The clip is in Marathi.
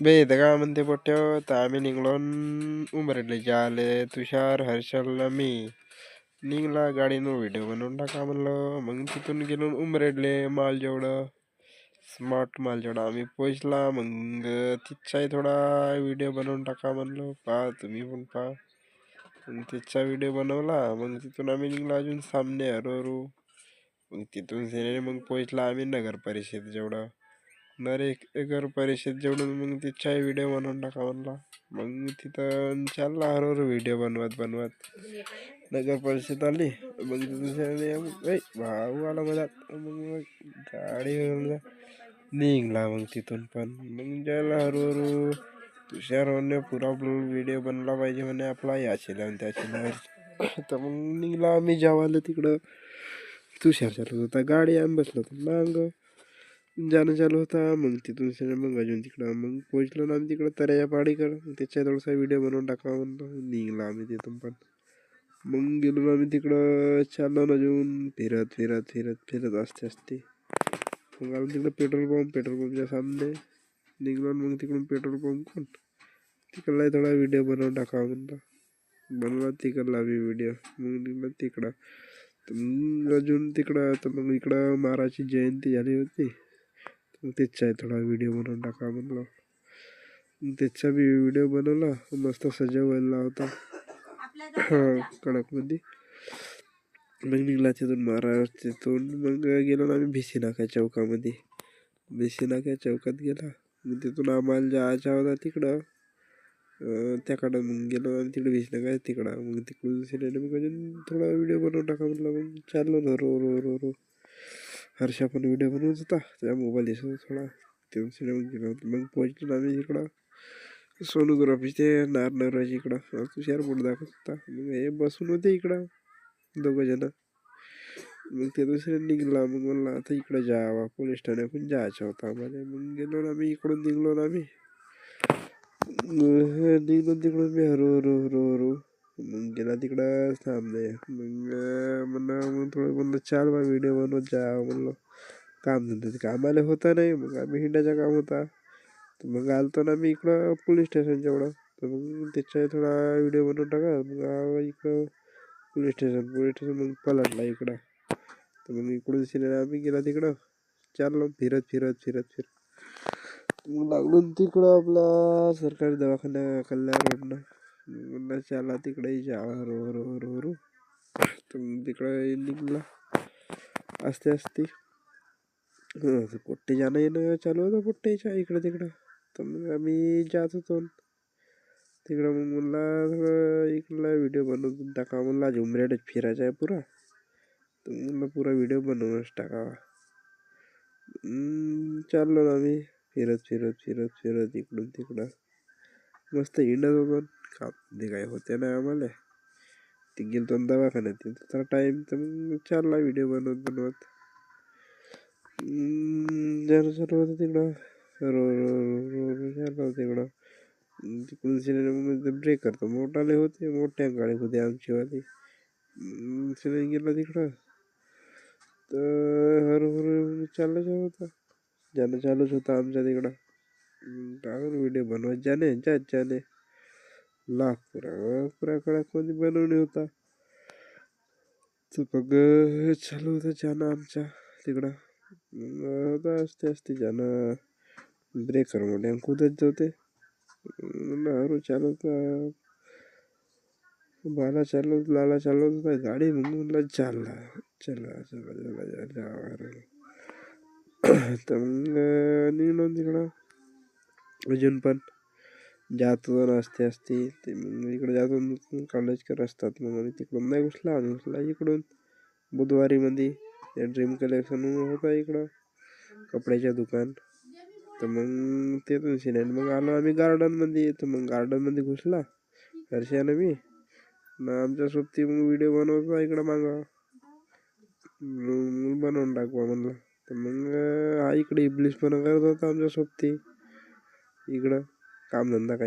बेद का म्हणते पोट्यो तर आम्ही निघलो उमरेडले जाले तुषार हर्षल मी निघला गाडीनं व्हिडिओ बनवून टाका म्हणलं मग तिथून गेलो उमरेडले माल जेवढं स्मार्ट माल जेवढा आम्ही पोचला मग तिथचाही थोडा व्हिडिओ बनवून टाका म्हणलं पहा तुम्ही पण पहा मग तिथचा व्हिडिओ बनवला मग तिथून आम्ही निघला अजून सामने हरोरू मग तिथून सिने मग पोचला आम्ही नगर परिषद जेवढं नर एक एकर परिषद जेवढून मग तिथचाही व्हिडिओ बनवून टाका म्हणला. मग तिथं चालला हरोरू व्हिडिओ बनवत बनवत. नगर परिषद आली. मग तिथून भाऊ आला मधात. मग गाडी निघला मग तिथून पण. मग जायला तुषार म्हणे पुरा व्हिडिओ बनला पाहिजे म्हणे आपला याची लावून त्याची तर मग निघला आम्ही जेवायला तिकडं. तुषार चालत होता. गाडी आम्ही बसलो. होतो मग जाणं चालू होता. मग तिथून सगळं मग अजून तिकडं मग पोचलो ना आम्ही तिकडं तऱ्याच्या पाडीकडं मग त्याच्या थोडासा व्हिडिओ बनवून टाकावा म्हणतो. निघला आम्ही तिथून पण. मग गेलो ना आम्ही तिकडं चाललो ना अजून. फिरत फिरत फिरत फिरत असते असते मग आम्ही तिकडं पेट्रोल पंप पेट्रोल पंपच्या सामने. निघलो मग तिकडून पेट्रोल पंप कोण? तिकडलाही थोडा व्हिडिओ बनवून टाकावा म्हणतो. बनवला तिकडला आम्ही व्हिडिओ मग निघला तिकडं. मग अजून तिकडं तर मग इकडं महाराजची जयंती झाली होती. मग त्याचा थोडा व्हिडिओ बनवून टाका म्हणलं त्याचा मी व्हिडिओ बनवला मस्त सजवायला होता. कडकमध्ये. मग निघला तिथून महाराज तिथून मग गेलो ना आम्ही भिसी नाका चौकामध्ये. भिसी नाका चौकात गेला. मग तिथून आम्हाला जायचा होता तिकडं त्याकडं मग गेलो आणि तिकडे भिसी नाका तिकडं. मग तिकडून सिनेमा मग अजून थोडा व्हिडिओ बनवून टाका म्हटलं. मग चाललो ना row row row row. Harsha पण व्हिडिओ बनवत होता. त्या मोबाईल दिसत थोडा तिथून सिनेमा गेलो मग पोहोचलो आम्ही इकडं. सोनोग्राफी ते नार इकडं. तुषार बोट दाखवत होता. मग हे बसून होते इकडं. दोघं जण. मग ते दुसरे निघला. मग म्हणलं आता इकडं जावा. पोलीस ठाण्याकडून जायचा होता आम्हाला. मग गेलो ना आम्ही इकडून निघलो ना आम्ही निघलो तिकडून मी हरू हरू हरू हरू मग गेला तिकडं थांबले. मग म्हणा मग थोडं म्हणलं चाल बा व्हिडिओ बनवत जा. म्हणलं काम धंदा कामाला होता नाही. मग आम्ही हिंडाचा काम होता. तर मग आलतो ना मी इकडं पोलीस स्टेशनच्या एवढं तर मग त्याच्या थोडा व्हिडिओ बनवून टाका. मग इकडं पोलीस स्टेशन पोलीस स्टेशन मग पलटला इकडं. तर मग इकडून सिनेमा आम्ही गेला तिकडं. चाललो फिरत फिरत फिरत फिरत. मग लागलो तिकडं आपला सरकारी दवाखाना कल्याण रोडनं म्हणलं चला तिकडे जावा रो रो रो रो तर निघला. असते असते पोट्टे जाणं येणं चालू होतं पोट्टेच्या इकडं तिकडं. तर मग आम्ही जात होतो. तिकडं मग म्हणला थोडं इकडला व्हिडिओ बनवून टाका. म्हणला आज फिरायचा आहे पुरा. तर मुलं पुरा व्हिडिओ बनवूनच टाकावा चाललो ना आम्ही. फिरत फिरत फिरत फिरत इकडून तिकडं. मस्त हिंडत होतो. काम ते काय होते नाही आम्हाला ते गेलो दवाखान्यात तिथं टाईम तर मग चालला व्हिडिओ बनवत बनवत जाणं चालू होतं तिकडं रो रो रो रो तिकडं तिकडून सिलेंडर ब्रेक करतो मोठाले होते मोठ्या गाडी होते आमचीवाली सिलेंडर गेला तिकडं तर हळूहळू चाललं होतं जाणं चालूच होतं आमच्या तिकडं टाकून व्हिडिओ बनवत जाणे जात जाणे लाख पुरा पुरा बनवणे होता? तर मग चालू होतं जाणं आमच्या तिकडं. होता असते असते जाणं ब्रेकर मोठ्या कुदत जाते. हळू चालवता बाला चालवत लाला चालवत होता. गाडी मग चालला. चला चला चला चला तर मग निघलो तिकडं. अजून पण. जात होतो असते असते ते मग इकडे जातो कॉलेजकर असतात मग म्हणजे तिकडून नाही घुसला आणि घुसला इकडून. बुधवारीमध्ये ते ड्रीम कलेक्शन होता इकडं कपड्याच्या दुकान. तर मग ते सिनेट मग आलो आम्ही गार्डनमध्ये तर मग गार्डनमध्ये घुसला. हर्षानं मी ना आमच्या सोबती मग व्हिडिओ बनवतो इकडं मागं. बनवून टाकवा म्हणलं तर मग हा इकडे इब्लिश पण करत होता आमच्या सोबती. इकडं. कामधंदा काही